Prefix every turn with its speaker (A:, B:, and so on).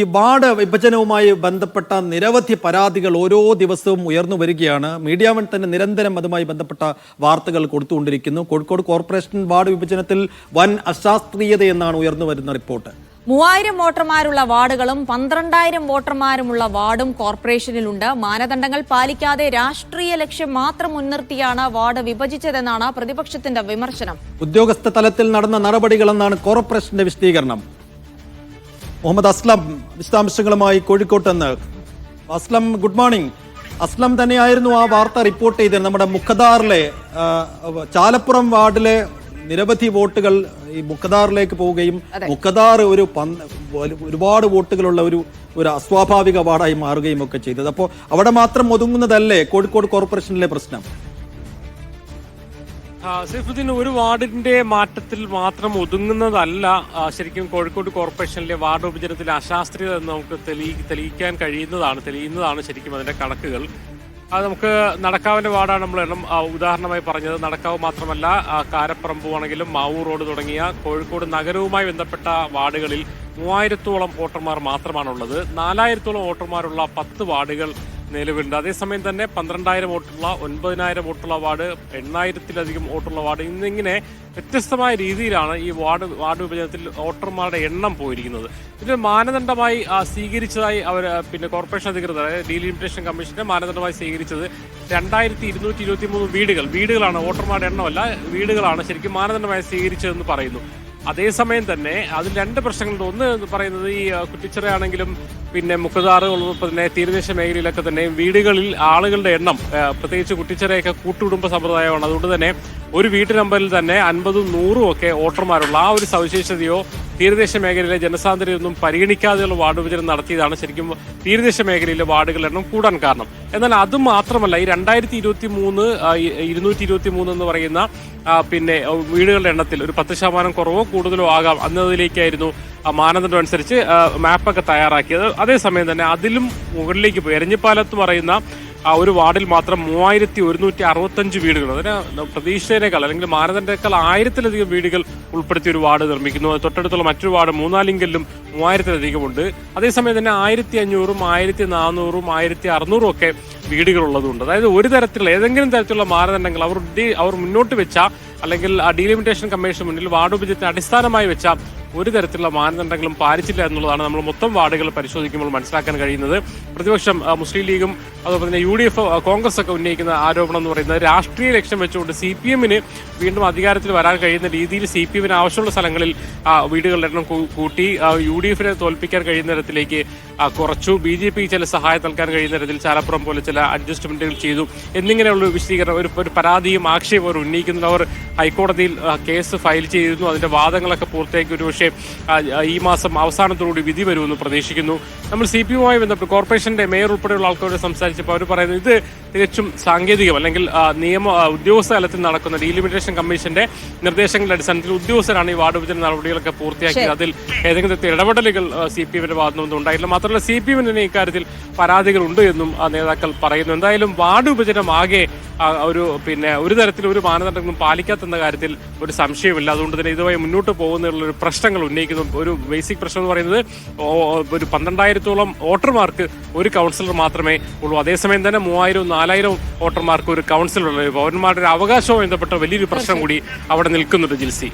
A: ഈ വാർഡ് വിഭജനവുമായി ബന്ധപ്പെട്ട നിരവധി പരാതികൾ ഓരോ ദിവസവും ഉയർന്നു വരികയാണ്. മീഡിയ വൺ തന്നെ നിരന്തരം അതുമായി ബന്ധപ്പെട്ട വാർത്തകൾ കൊടുത്തുകൊണ്ടിരിക്കുന്നു. കോഴിക്കോട് കോർപ്പറേഷൻ വാർഡ് വിഭജനത്തിൽ വൻ അശാസ്ത്രീയത എന്നാണ് ഉയർന്നു വരുന്ന റിപ്പോർട്ട്.
B: മൂവായിരം വോട്ടർമാരുള്ള വാർഡുകളും പന്ത്രണ്ടായിരം വോട്ടർമാരുമുള്ള വാർഡും കോർപ്പറേഷനിലുണ്ട്. മാനദണ്ഡങ്ങൾ പാലിക്കാതെ രാഷ്ട്രീയ ലക്ഷ്യം മാത്രം മുൻനിർത്തിയാണ് വാർഡ് വിഭജിച്ചതെന്നാണ് പ്രതിപക്ഷത്തിന്റെ വിമർശനം.
A: ഉദ്യോഗസ്ഥ തലത്തിൽ നടന്ന നടപടികളെന്നാണ് കോർപ്പറേഷന്റെ വിശദീകരണം. മുഹമ്മദ് അസ്ലം വിശദാംശങ്ങളുമായി കോഴിക്കോട്ട് നിന്ന്. Aslam good morning. അസ്ലം തന്നെയായിരുന്നു ആ വാർത്ത റിപ്പോർട്ട് ചെയ്തത്. നമ്മുടെ മുഖദാറിലെ ചാലപ്പുറം വാർഡിലെ നിരവധി വോട്ടുകൾ ഈ മുഖദാറിലേക്ക് പോവുകയും മുഖദാർ ഒരു ഒരുപാട് വോട്ടുകളുള്ള ഒരു ഒരു അസ്വാഭാവിക വാർഡായി മാറുകയും ഒക്കെ ചെയ്തത്. അപ്പോൾ അവിടെ മാത്രം ഒതുങ്ങുന്നതല്ലേ കോഴിക്കോട് കോർപ്പറേഷനിലെ പ്രശ്നം?
C: സൈഫുദ്ദീൻ ഒരു വാർഡിന്റെ മാറ്റത്തിൽ മാത്രം ഒതുങ്ങുന്നതല്ല ശരിക്കും കോഴിക്കോട് കോർപ്പറേഷനിലെ വാർഡ് വിഭജനത്തിലെ അശാസ്ത്രീയത എന്ന് നമുക്ക് തെളി തെളിയിക്കാൻ കഴിയുന്നതാണ് തെളിയുന്നതാണ് ശരിക്കും അതിന്റെ കണക്കുകൾ. അത് നമുക്ക് നടക്കാവിന്റെ വാർഡാണ് നമ്മൾ എണ്ണം ഉദാഹരണമായി പറഞ്ഞത്. നടക്കാവ് മാത്രമല്ല കാരപ്പറമ്പുവാണെങ്കിലും മാവൂർ റോഡ് തുടങ്ങിയ കോഴിക്കോട് നഗരവുമായി ബന്ധപ്പെട്ട വാർഡുകളിൽ മൂവായിരത്തോളം വോട്ടർമാർ മാത്രമാണുള്ളത്. നാലായിരത്തോളം വോട്ടർമാരുള്ള പത്ത് വാർഡുകൾ നിലവിലുണ്ട്. അതേസമയം തന്നെ പന്ത്രണ്ടായിരം വോട്ടുള്ള ഒൻപതിനായിരം വോട്ടുള്ള വാർഡ് എണ്ണായിരത്തിലധികം വോട്ടുള്ള വാർഡ് എന്നിങ്ങനെ വ്യത്യസ്തമായ രീതിയിലാണ് ഈ വാർഡ് വാർഡ് വിഭജനത്തിൽ വോട്ടർമാരുടെ എണ്ണം പോയിരിക്കുന്നത്. ഇതിന് മാനദണ്ഡമായി സ്വീകരിച്ചതായി അവർ പിന്നെ കോർപ്പറേഷൻ അധികൃതർ ഡീലിമിറ്റേഷൻ കമ്മീഷന്റെ മാനദണ്ഡമായി സ്വീകരിച്ചത് രണ്ടായിരത്തി ഇരുന്നൂറ്റി ഇരുപത്തി മൂന്ന് വീടുകൾ. വീടുകളാണ് വോട്ടർമാരുടെ എണ്ണമല്ല വീടുകളാണ് ശരിക്കും മാനദണ്ഡമായി സ്വീകരിച്ചതെന്ന് പറയുന്നു. അതേസമയം തന്നെ അതിൽ രണ്ട് പ്രശ്നങ്ങളുണ്ട്. ഒന്ന് പറയുന്നത് ഈ ആ, കുറ്റിച്ചിറ ആണെങ്കിലും പിന്നെ ഉള്ളപ്പോൾ തന്നെ തീരദേശ മേഖലയിലൊക്കെ തന്നെ വീടുകളിൽ ആളുകളുടെ എണ്ണം പ്രത്യേകിച്ച് കുട്ടിച്ചെറയൊക്കെ കൂട്ടുകുടുംബ സമ്പ്രദായമാണ്. അതുകൊണ്ട് തന്നെ ഒരു വീട്ടു നമ്പറിൽ തന്നെ അൻപതും നൂറും ഒക്കെ വോട്ടർമാരുള്ള ആ ഒരു സവിശേഷതയോ തീരദേശ മേഖലയിലെ ജനസാന്ദ്രതയൊന്നും പരിഗണിക്കാതെയുള്ള വാർഡ് വിഭജനം നടത്തിയതാണ് ശരിക്കും തീരദേശ മേഖലയിലെ വാർഡുകളുടെ എണ്ണം കൂടാൻ കാരണം. എന്നാൽ അത് മാത്രമല്ല ഈ രണ്ടായിരത്തി ഇരുപത്തി മൂന്ന് ഇരുന്നൂറ്റി ഇരുപത്തി മൂന്ന് എന്ന് പറയുന്ന പിന്നെ വീടുകളുടെ എണ്ണത്തിൽ ഒരു പത്ത് ശതമാനം കുറവോ കൂടുതലോ ആകാം എന്നതിലേക്കായിരുന്നു മാനദണ്ഡം അനുസരിച്ച് മാപ്പൊക്കെ തയ്യാറാക്കിയത്. അതേസമയം തന്നെ അതിലും മുകളിലേക്ക് പോയി. എരഞ്ഞിപ്പാലത്ത് പറയുന്ന ആ ഒരു വാർഡിൽ മാത്രം മൂവായിരത്തി ഒരുന്നൂറ്റി അറുപത്തഞ്ച് വീടുകൾ. അതിന് പ്രതീക്ഷയേക്കാൾ അല്ലെങ്കിൽ മാനദണ്ഡേക്കാൾ ആയിരത്തിലധികം വീടുകൾ ഉൾപ്പെടുത്തിയ ഒരു വാർഡ് നിർമ്മിക്കുന്നു. തൊട്ടടുത്തുള്ള മറ്റൊരു വാർഡ് മൂന്നാലിങ്കലിലും മൂവായിരത്തിലധികം ഉണ്ട്. അതേസമയം തന്നെ ആയിരത്തി അഞ്ഞൂറും ആയിരത്തി നാനൂറും ആയിരത്തി അറുന്നൂറും ഒക്കെ വീടുകൾ ഉള്ളതുകൊണ്ട് അതായത് ഒരു തരത്തിലുള്ള ഏതെങ്കിലും തരത്തിലുള്ള മാനദണ്ഡങ്ങൾ അവർ അവർ മുന്നോട്ട് വെച്ച അല്ലെങ്കിൽ ആ ഡീലിമിറ്റേഷൻ കമ്മീഷൻ മുന്നിൽ വാർഡ് വിഭജനത്തെ അടിസ്ഥാനമായി വെച്ച ഒരു തരത്തിലുള്ള മാനദണ്ഡങ്ങളും പാലിച്ചില്ല എന്നുള്ളതാണ് നമ്മൾ മൊത്തം വാർഡുകൾ പരിശോധിക്കുമ്പോൾ മനസ്സിലാക്കാൻ കഴിയുന്നത്. പ്രതിപക്ഷം മുസ്ലിം ലീഗും അതുപോലെ തന്നെ യു ഡി എഫ് കോൺഗ്രസ് ഒക്കെ ഉന്നയിക്കുന്ന ആരോപണം എന്ന് പറയുന്നത് രാഷ്ട്രീയ ലക്ഷ്യം വെച്ചുകൊണ്ട് സി പി എമ്മിന് വീണ്ടും അധികാരത്തിൽ വരാൻ കഴിയുന്ന രീതിയിൽ സി പി എമ്മിന് ആവശ്യമുള്ള സ്ഥലങ്ങളിൽ വീടുകളുടെ എണ്ണം കൂട്ടി യു ഡി എഫിനെ തോൽപ്പിക്കാൻ കഴിയുന്ന തരത്തിലേക്ക് കുറച്ചു. ബി ജെ പി ചില സഹായം നൽകാൻ കഴിയുന്ന തരത്തിൽ ചാലപ്പുറം പോലെ ചില അഡ്ജസ്റ്റ്മെന്റുകൾ ചെയ്തു. എന്നിങ്ങനെയുള്ള ഒരു വിശദീകരണം ഒരു ഒരു പരാതിയും ആക്ഷേപവും അവർ ഹൈക്കോടതിയിൽ കേസ് ഫയൽ ചെയ്തിരുന്നു. അതിന്റെ വാദങ്ങളൊക്കെ പൂർത്തിയാക്കി ഒരുപക്ഷെ ആ, ഈ മാസം അവസാനത്തോടുകൂടി വിധി വരുമെന്ന് പ്രതീക്ഷിക്കുന്നു. നമ്മൾ സി പി യുമായി ബന്ധപ്പെട്ട് കോർപ്പറേഷന്റെ മേയർ ഉൾപ്പെടെയുള്ള ആൾക്കാരോട് സംസാരിച്ചപ്പോൾ അവർ പറയുന്നത് ഇത് തികച്ചും സാങ്കേതികം അല്ലെങ്കിൽ നിയമ ഉദ്യോഗസ്ഥ തലത്തിൽ നടക്കുന്ന ഡീലിമിറ്റേഷൻ കമ്മീഷന്റെ നിർദ്ദേശങ്ങളുടെ അടിസ്ഥാനത്തിൽ ഉദ്യോഗസ്ഥരാണ് ഈ വാർഡ് വിഭജന നടപടികളൊക്കെ പൂർത്തിയാക്കിയത്. അതിൽ ഏതെങ്കിലും തരത്തിൽ ഇടപെടലുകൾ സി പി എമ്മിന്റെ ഭാഗത്തുനിന്നും ഉണ്ടായില്ല മാത്രമല്ല സി പി എമ്മിന് തന്നെ ഇക്കാര്യത്തിൽ പരാതികളുണ്ട് എന്നും നേതാക്കൾ പറയുന്നു. എന്തായാലും വാർഡ് വിഭജനം ആകെ ഒരു പിന്നെ ഒരു തരത്തിൽ ഒരു മാനദണ്ഡങ്ങളും പാലിക്കാത്തെന്ന കാര്യത്തിൽ ഒരു സംശയമില്ല അതുകൊണ്ട് തന്നെ ഇതുമായി മുന്നോട്ട് പോകുന്നതിനുള്ള ഒരു പ്രശ്നങ്ങൾ ഉന്നയിക്കുന്നു. ഒരു ബേസിക് പ്രശ്നം എന്ന് പറയുന്നത് ഒരു പന്ത്രണ്ടായിരത്തോളം വോട്ടർമാർക്ക് ഒരു കൗൺസിലർ മാത്രമേ ഉള്ളൂ. അതേസമയം തന്നെ മൂവായിരവും നാലായിരവും വോട്ടർമാർക്ക് ഒരു കൗൺസിലർ ഉള്ളൂ പൗരന്മാരുടെ അവകാശവുമായി ബന്ധപ്പെട്ട വലിയൊരു പ്രശ്നം കൂടി അവിടെ നിൽക്കുന്നുണ്ട് ജിൽസി.